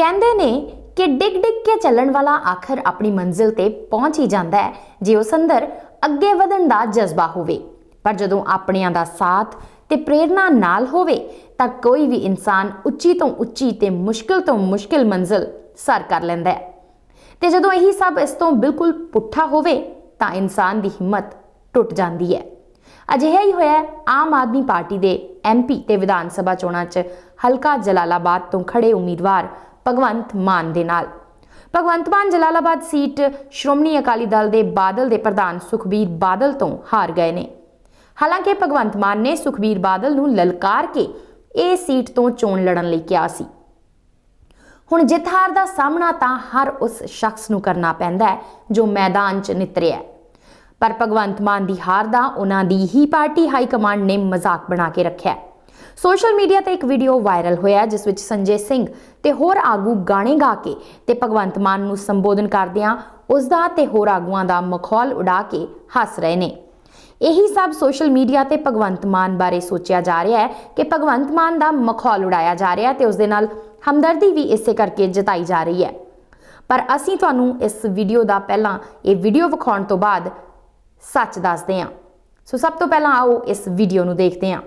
ਕਹਿੰਦੇ ਨੇ ਕਿ ਡਿੱਗ ਡਿੱਗ ਕੇ ਚੱਲਣ ਵਾਲਾ ਆਖਰ ਆਪਣੀ ਮੰਜ਼ਿਲ ਤੇ ਪਹੁੰਚ ਹੀ ਜਾਂਦਾ ਹੈ, ਜੇ ਉਸ ਅੰਦਰ ਅੱਗੇ ਵਧਣ ਦਾ ਜਜ਼ਬਾ ਹੋਵੇ। ਪਰ ਜਦੋਂ ਆਪਣਿਆਂ ਦਾ ਸਾਥ ਤੇ ਪ੍ਰੇਰਣਾ ਨਾਲ ਹੋਵੇ, ਤਾਂ ਕੋਈ ਵੀ ਇਨਸਾਨ ਉੱਚੀ ਤੋਂ ਉੱਚੀ ਤੇ ਮੁਸ਼ਕਿਲ ਤੋਂ ਮੁਸ਼ਕਿਲ ਮੰਜ਼ਿਲ ਸਰ ਕਰ ਲੈਂਦਾ ਹੈ। ਤੇ ਜਦੋਂ ਇਹੀ ਸਭ ਇਸ ਤੋਂ ਬਿਲਕੁਲ ਪੁੱਠਾ ਹੋਵੇ, ਤਾਂ ਇਨਸਾਨ ਦੀ ਹਿੰਮਤ ਟੁੱਟ ਜਾਂਦੀ ਹੈ। ਅਜਿਹਾ ਹੀ ਹੋਇਆ ਆਮ ਆਦਮੀ ਪਾਰਟੀ ਦੇ ਐਮਪੀ ਤੇ ਵਿਧਾਨ ਸਭਾ ਚੋਣਾਂ 'ਚ ਹਲਕਾ ਜਲਾਲਾਬਾਦ ਤੋਂ ਖੜੇ ਉਮੀਦਵਾਰ ਭਗਵੰਤ ਮਾਨ ਦੇ ਨਾਲ। ਭਗਵੰਤ ਮਾਨ ਜਲਾਲਾਬਾਦ ਸੀਟ ਸ਼੍ਰੋਮਣੀ ਅਕਾਲੀ ਦਲ ਦੇ ਬਾਦਲ ਦੇ ਪ੍ਰਧਾਨ ਸੁਖਬੀਰ ਬਾਦਲ ਤੋਂ ਹਾਰ ਗਏ ਨੇ। ਹਾਲਾਂਕਿ ਭਗਵੰਤ ਮਾਨ ਨੇ ਸੁਖਬੀਰ ਬਾਦਲ ਨੂੰ ਲਲਕਾਰ ਕੇ ਇਹ ਸੀਟ ਤੋਂ ਚੋਣ ਲੜਨ ਲਈ ਕਿਹਾ ਸੀ। ਹੁਣ ਜਿੱਤ ਹਾਰ ਦਾ ਸਾਹਮਣਾ ਤਾਂ ਹਰ ਉਸ ਸ਼ਖਸ ਨੂੰ ਕਰਨਾ ਪੈਂਦਾ ਹੈ ਜੋ ਮੈਦਾਨ 'ਚ ਨਿਤਰਿਆ ਪਰ ਭਗਵੰਤ ਮਾਨ ਦੀ ਹਾਰ ਦਾ ਉਹਨਾਂ ਦੀ ਹੀ ਪਾਰਟੀ ਹਾਈ ਕਮਾਂਡ ਨੇ ਮਜ਼ਾਕ ਬਣਾ ਕੇ ਰੱਖਿਆ ਸੋਸ਼ਲ ਮੀਡੀਆ ਤੇ ਇੱਕ ਵੀਡੀਓ ਵਾਇਰਲ ਹੋਇਆ, ਜਿਸ ਵਿੱਚ ਸੰਜੇ ਸਿੰਘ ਤੇ ਹੋਰ ਆਗੂ ਗਾਣੇ ਗਾ ਕੇ ਤੇ ਭਗਵੰਤ ਮਾਨ ਨੂੰ ਸੰਬੋਧਨ ਕਰਦਿਆਂ ਉਸ ਦਾ ਤੇ ਹੋਰ ਆਗੂਆਂ ਦਾ ਮਖੌਲ ਉਡਾ ਕੇ ਹੱਸ ਰਹੇ ਨੇ। ਇਹੀ ਸਭ ਸੋਸ਼ਲ ਮੀਡੀਆ ਤੇ ਭਗਵੰਤ ਮਾਨ ਬਾਰੇ ਸੋਚਿਆ ਜਾ ਰਿਹਾ ਹੈ ਕਿ ਭਗਵੰਤ ਮਾਨ ਦਾ ਮਖੌਲ ਉਡਾਇਆ ਜਾ ਰਿਹਾ ਹੈ ਤੇ ਉਸ ਦੇ ਨਾਲ ਹਮਦਰਦੀ ਵੀ ਇਸੇ ਕਰਕੇ ਜਤਾਈ ਜਾ ਰਹੀ ਹੈ। ਪਰ ਅਸੀਂ ਤੁਹਾਨੂੰ ਇਸ ਵੀਡੀਓ ਦਾ ਪਹਿਲਾਂ, ਇਹ ਵੀਡੀਓ ਵਿਖਾਉਣ ਤੋਂ ਬਾਅਦ ਸੱਚ ਦੱਸਦੇ ਹਾਂ। ਸੋ ਸਭ ਤੋਂ ਪਹਿਲਾਂ ਆਓ ਇਸ ਵੀਡੀਓ ਨੂੰ ਦੇਖਦੇ ਹਾਂ।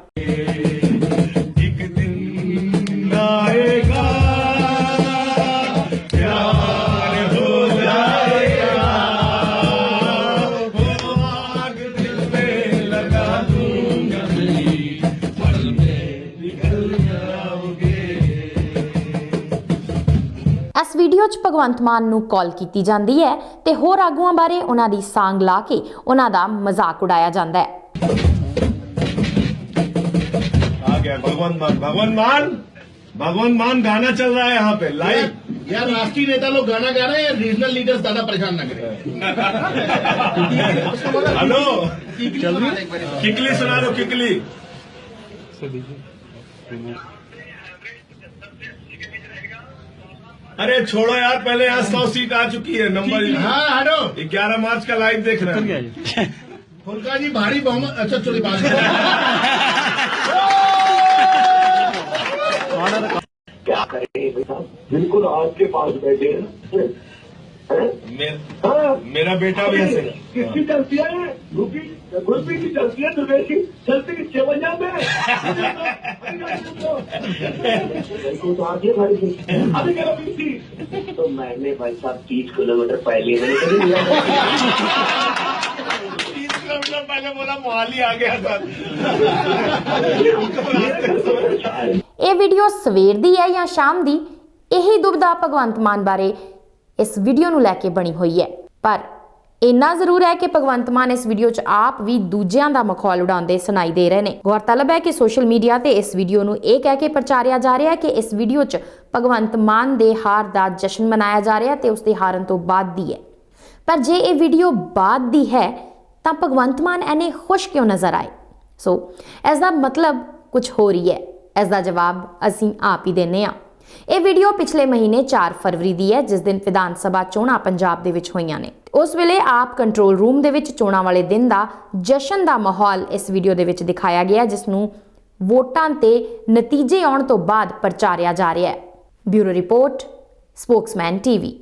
ਇਸ ਵੀਡੀਓ 'ਚ ਭਗਵੰਤ ਮਾਨ ਨੂੰ ਕਾਲ ਕੀਤੀ ਜਾਂਦੀ ਹੈ ਤੇ ਹੋਰ ਆਗੂਆਂ ਬਾਰੇ ਉਹਨਾਂ ਦੀ ਸਾਂਗ ਲਾ ਕੇ ਉਹਨਾਂ ਦਾ ਮਜ਼ਾਕ ਉਡਾਇਆ ਜਾਂਦਾ ਹੈ आ गया भगवान मान भगवान मान भगवान मान गाना चल रहा है यहाँ पे लाइव यार राष्ट्रीय नेता लोग गाना गा रहे हैं रीजनल लीडर्स ज़्यादा परेशान ना करें? हेलो। किकली सुना दो किकली। अरे छोड़ो यार पहले यहाँ सौ सीट आ चुकी है नंबर हाँ। हेलो। ग्यारह मार्च का लाइव देख रहे हैं। फुलका जी भारी बहुमत अच्छा चलिए बात करें बेटा बिल्कुल आपके पास बैठे हैं हैं? मे- हाँ, मेरा बेटा भी ऐसे किसकी चलती है ग्रुपी ग्रुपी की चलती है दुबई की चलती की चवंजा में को तो आगे बढ़ गई अभी क्या अभी थी तो मैंने भाई साहब तीस किलोमीटर पहले मैंने कभी लिया तीस किलोमीटर पहले बोला मोहाली आ गया था ਇਹ ਵੀਡੀਓ ਸਵੇਰ ਦੀ ਹੈ ਜਾਂ ਸ਼ਾਮ ਦੀ ਇਹੀ ਦੁਬਦਾ ਭਗਵੰਤ ਮਾਨ ਬਾਰੇ ਇਸ ਵੀਡੀਓ ਨੂੰ ਲੈ ਕੇ ਬਣੀ ਹੋਈ ਹੈ। ਪਰ ਇੰਨਾ ਜ਼ਰੂਰ ਹੈ ਕਿ ਭਗਵੰਤ ਮਾਨ ਇਸ ਵੀਡੀਓ 'ਚ ਆਪ ਵੀ ਦੂਜਿਆਂ ਦਾ ਮਖੌਲ ਉਡਾਉਂਦੇ ਸੁਣਾਈ ਦੇ ਰਹੇ ਨੇ। ਗੌਰਤਲਬ ਹੈ ਕਿ ਸੋਸ਼ਲ ਮੀਡੀਆ ਤੇ ਇਸ ਵੀਡੀਓ ਨੂੰ ਇਹ ਕਹਿ ਕੇ ਪ੍ਰਚਾਰਿਆ ਜਾ ਰਿਹਾ ਹੈ ਕਿ ਇਸ ਵੀਡੀਓ 'ਚ ਭਗਵੰਤ ਮਾਨ ਦੇ ਹਾਰ ਦਾ ਜਸ਼ਨ ਮਨਾਇਆ ਜਾ ਰਿਹਾ ਤੇ ਉਸ ਦੇ ਹਾਰਨ ਤੋਂ ਬਾਅਦ ਦੀ ਹੈ। ਪਰ ਜੇ ਇਹ ਵੀਡੀਓ ਬਾਅਦ ਦੀ ਹੈ, ਤਾਂ ਭਗਵੰਤ ਮਾਨ ਐਨੇ ਖੁਸ਼ ਕਿਉਂ ਨਜ਼ਰ ਆਏ? ਸੋ ਇਸ ਦਾ ਮਤਲਬ ਕੁਝ ਹੋਰ ਹੀ ਹੈ। ਇਸ ਦਾ ਜਵਾਬ ਅਸੀਂ ਆਪ ਹੀ ਦਿੰਨੇ ਆ ਇਹ ਵੀਡੀਓ ਪਿਛਲੇ ਮਹੀਨੇ 4 ਫਰਵਰੀ ਦੀ ਹੈ, ਜਿਸ ਦਿਨ ਵਿਧਾਨ ਸਭਾ ਚੋਣਾਂ ਪੰਜਾਬ ਦੇ ਵਿੱਚ ਹੋਈਆਂ ਨੇ। ਉਸ ਵੇਲੇ ਆਪ ਕੰਟਰੋਲ ਰੂਮ ਦੇ ਵਿੱਚ ਚੋਣਾਂ ਵਾਲੇ ਦਿਨ ਦਾ ਜਸ਼ਨ ਦਾ ਮਾਹੌਲ ਇਸ ਵੀਡੀਓ ਦੇ ਵਿੱਚ ਦਿਖਾਇਆ ਗਿਆ ਜਿਸ ਨੂੰ ਵੋਟਾਂ ਤੇ ਨਤੀਜੇ ਆਉਣ ਤੋਂ ਬਾਅਦ ਪ੍ਰਚਾਰਿਆ ਜਾ ਰਿਹਾ ਹੈ। Bureau report, spokesman TV.